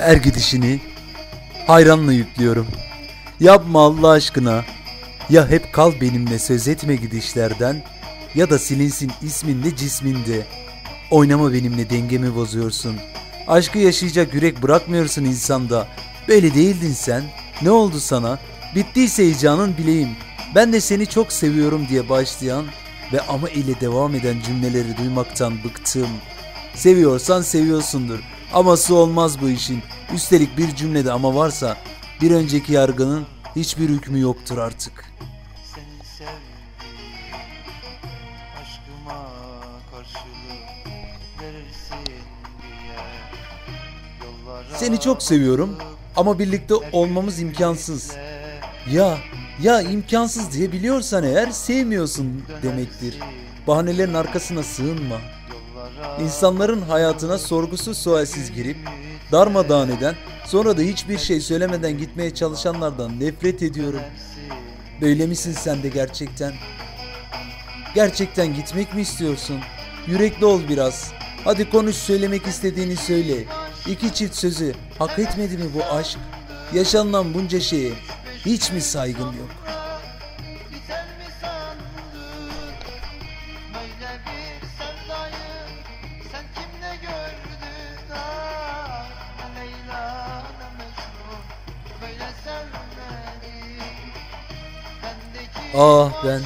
Her gidişini hayranla yüklüyorum. Yapma Allah aşkına. Ya hep kal benimle söz etme gidişlerden ya da silinsin isminle cisminde. Oynama benimle dengemi bozuyorsun. Aşkı yaşayacak yürek bırakmıyorsun insanda. Böyle değildin sen. Ne oldu sana? Bittiyse heyecanın bileyim. Ben de seni çok seviyorum diye başlayan ve ama ile devam eden cümleleri duymaktan bıktım. Seviyorsan seviyorsundur. Aması olmaz bu işin. Üstelik bir cümlede ama varsa bir önceki yargının hiçbir hükmü yoktur artık. Seni çok seviyorum ama birlikte olmamız imkansız. Ya, ya imkansız diye biliyorsan eğer sevmiyorsun demektir. Bahanelerin arkasına sığınma. İnsanların hayatına sorgusuz sualsiz girip darmadağın eden sonra da hiçbir şey söylemeden gitmeye çalışanlardan nefret ediyorum. Böyle misin sen de gerçekten? Gerçekten gitmek mi istiyorsun? Yürekli ol biraz. Hadi konuş söylemek istediğini söyle. İki çift sözü hak etmedi mi bu aşk? Yaşanılan bunca şeye hiç mi saygın yok? Bir Ah ben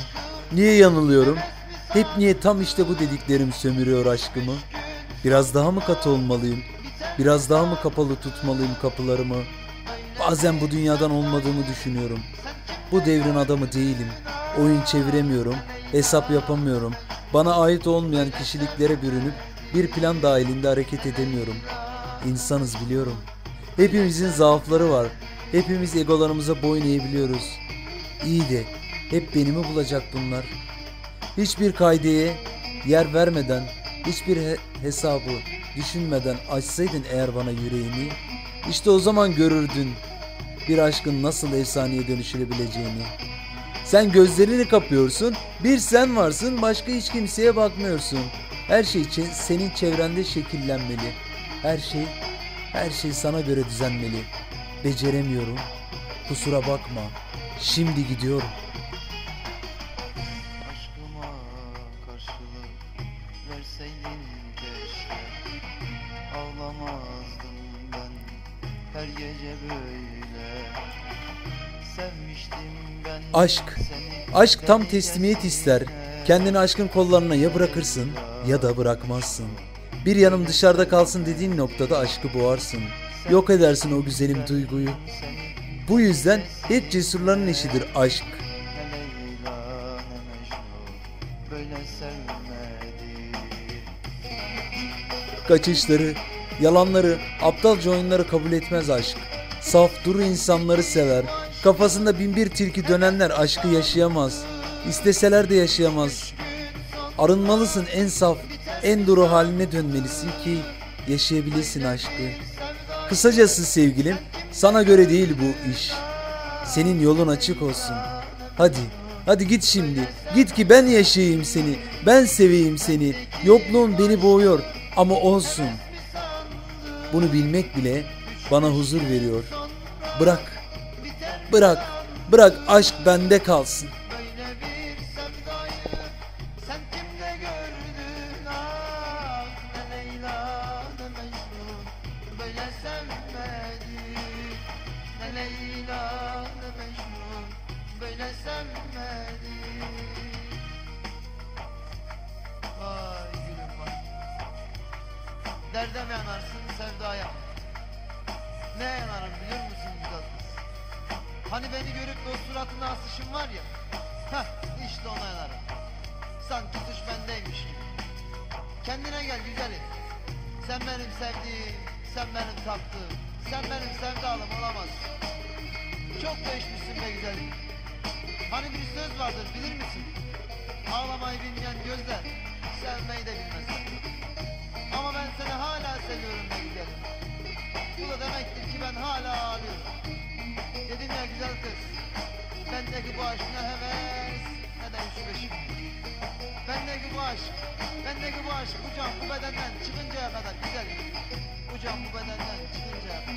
niye yanılıyorum? Hep niye tam işte bu dediklerim sömürüyor aşkımı? Biraz daha mı katı olmalıyım? Biraz daha mı kapalı tutmalıyım kapılarımı? Bazen bu dünyadan olmadığımı düşünüyorum. Bu devrin adamı değilim. Oyun çeviremiyorum, hesap yapamıyorum. Bana ait olmayan kişiliklere bürünüp bir plan dahilinde hareket edemiyorum. İnsanız biliyorum. Hepimizin zaafları var. Hepimiz egolarımıza boyun eğebiliyoruz. İyi de hep beni mi bulacak bunlar? Hiçbir kaideye yer vermeden, hiçbir he- hesabı düşünmeden açsaydın eğer bana yüreğini, işte o zaman görürdün bir aşkın nasıl efsaneye dönüşebileceğini. Sen gözlerini kapıyorsun, bir sen varsın, başka hiç kimseye bakmıyorsun. Her şey çe- senin çevrende şekillenmeli. Her şey, her şey sana göre düzenmeli. Beceremiyorum. Kusura bakma. Şimdi gidiyorum. Her gece böyle Aşk. Aşk tam teslimiyet ister. Kendini aşkın kollarına ya bırakırsın ya da bırakmazsın. Bir yanım dışarıda kalsın dediğin noktada aşkı boğarsın. Yok edersin o güzelim duyguyu. Bu yüzden hep cesurların eşidir aşk. Kaçışları, yalanları, aptalca oyunları kabul etmez aşk. Saf duru insanları sever. Kafasında bin bir tilki dönenler aşkı yaşayamaz. İsteseler de yaşayamaz. Arınmalısın en saf, en duru haline dönmelisin ki yaşayabilesin aşkı. Kısacası sevgilim, sana göre değil bu iş. Senin yolun açık olsun. Hadi, hadi git şimdi. Git ki ben yaşayayım seni. Ben seveyim seni. Yokluğun beni boğuyor ama olsun. Bunu bilmek bile bana huzur veriyor. Bırak. Bırak. Bırak aşk bende kalsın. Derde mi yanarsın sevdaya. Ne yanarım biliyor musun güzel kız? Hani beni görüp de o suratına asışın var ya Heh işte ona yanarım Sanki suç bendeymiş gibi. Kendine gel güzelim. Sen benim sevdiğim Sen benim taptığım Sen benim sevdalım olamazsın. Çok değişmişsin be güzelim. Hani bir söz vardır bilir misin? Ağlamayı bilmeyen gözler Sevmeyi de bilmez hala ağlıyor. Dedim ya güzel kız, bendeki bu aşkına heves, nedense peşim. Bendeki bu aşk, bendeki bu aşk, bu can bu bedenden çıkıncaya kadar güzel. Bu can bu bedenden çıkıncaya kadar.